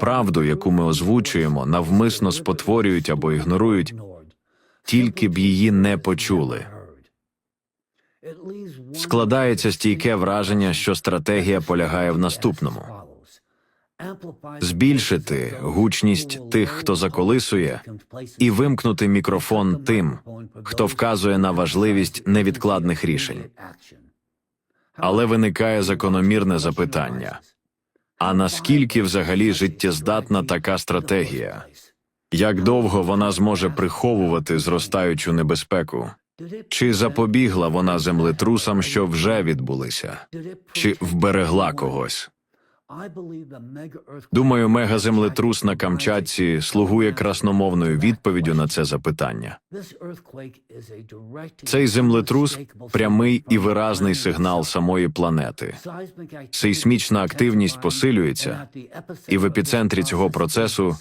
правду, яку ми озвучуємо, навмисно спотворюють або ігнорують, тільки б її не почули. Складається стійке враження, що стратегія полягає в наступному: збільшити гучність тих, хто заколисує, і вимкнути мікрофон тим, хто вказує на важливість невідкладних рішень. Але виникає закономірне запитання: а наскільки взагалі життєздатна така стратегія? Як довго вона зможе приховувати зростаючу небезпеку? Чи запобігла вона землетрусам, що вже відбулися? Чи вберегла когось? Думаю, мегаземлетрус на Камчатці слугує красномовною відповіддю на це запитання. Цей землетрус прямий і виразний сигнал самої планети. Сейсмічна активність посилюється, і в епіцентрі цього процесу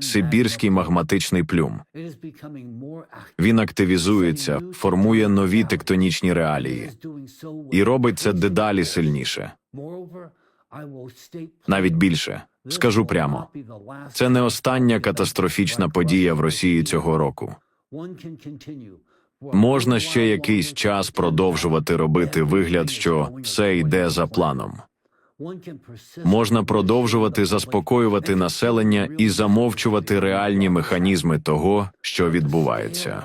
сибірський магматичний плюм. Він активізується, формує нові тектонічні реалії і робить це дедалі сильніше. Навіть більше скажу прямо, це не остання катастрофічна подія в Росії цього року. Можна ще якийсь час продовжувати робити вигляд, що все йде за планом. Можна продовжувати заспокоювати населення і замовчувати реальні механізми того, що відбувається.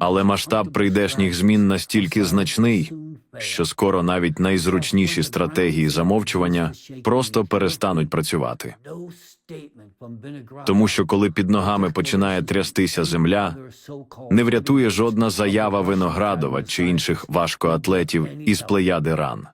Але масштаб прийдешніх змін настільки значний, що скоро навіть найзручніші стратегії замовчування просто перестануть працювати. Тому що коли під ногами починає трястися земля, не врятує жодна заява Виноградова чи інших важкоатлетів із плеяди ран.